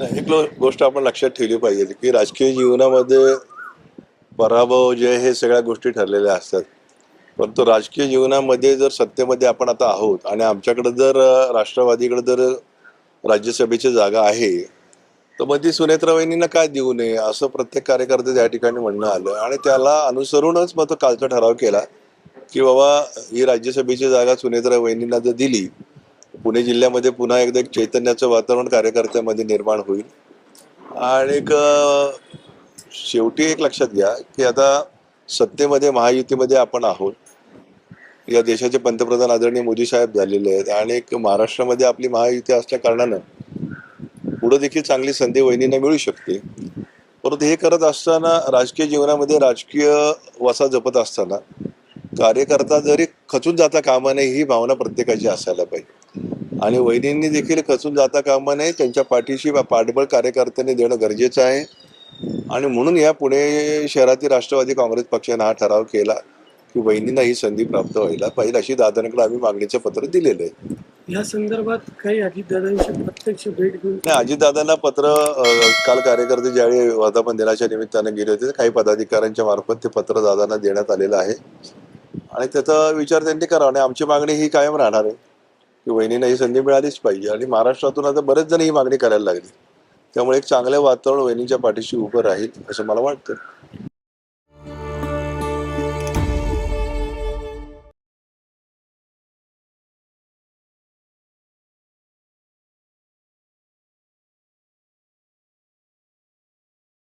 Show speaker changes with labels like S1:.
S1: नाही, एक गोष्ट आपण लक्षात ठेवली पाहिजे की राजकीय जीवनामध्ये पराभव जय हे सगळ्या गोष्टी ठरलेल्या असतात. परंतु राजकीय जीवनामध्ये जर सत्तेमध्ये आपण आता आहोत आणि आमच्याकडे जर राष्ट्रवादीकडे जर राज्यसभेची जागा आहे तर मग ती सुनेत्रा काय देऊ नये असं प्रत्येक कार्यकर्ते त्या ठिकाणी म्हणणं आलं. आणि त्याला अनुसरूनच मग तो कालचा ठराव केला की बाबा ही राज्यसभेची जागा सुनेत्रा जर दिली पुणे जिल्ह्यामध्ये पुन्हा एकदा एक चैतन्याचं वातावरण कार्यकर्त्यामध्ये निर्माण होईल. आणि एक शेवटी एक लक्षात घ्या की आता सत्तेमध्ये महायुतीमध्ये आपण आहोत. या देशाचे पंतप्रधान आदरणीय मोदी साहेब झालेले आहेत आणि एक महाराष्ट्रामध्ये आपली महायुती असल्या कारणानं पुढे देखील चांगली संधी वहिनींना मिळू शकते. परंतु हे करत असताना राजकीय जीवनामध्ये राजकीय वसा जपत असताना कार्यकर्ता जरी खचून जाता कामा नये ही भावना प्रत्येकाची असायला पाहिजे. आणि वहिनींनी देखील खचून जाता कामा नये. त्यांच्या पाठीशी पाठबळ कार्यकर्त्यांनी देणं गरजेचं आहे. आणि म्हणून या पुणे शहरातील राष्ट्रवादी काँग्रेस पक्षाने हा ठराव केला की वहिनींना ही संधी प्राप्त व्हायला पाहिजे अशी दादांकडे आम्ही मागणीचं पत्र दिलेलं आहे.
S2: या संदर्भात काही अजितदादांशी प्रत्यक्ष भेट घेऊन
S1: नाही अजितदादांना पत्र काल कार्यकर्ते ज्यावेळी वर्धापन दिनाच्या निमित्तानं गेले होते काही पदाधिकाऱ्यांच्या मार्फत ते पत्र दादांना देण्यात आलेलं आहे. आणि त्याचा विचार त्यांनी करावा आणि आमची मागणी ही कायम राहणार आहे. की वहिनींना ही संधी मिळालीच पाहिजे. आणि महाराष्ट्रातून आता बरेच जण ही मागणी करायला लागली. त्यामुळे एक चांगलं वातावरण वहिनीच्या पाठीशी उभं राहील असं मला वाटतं.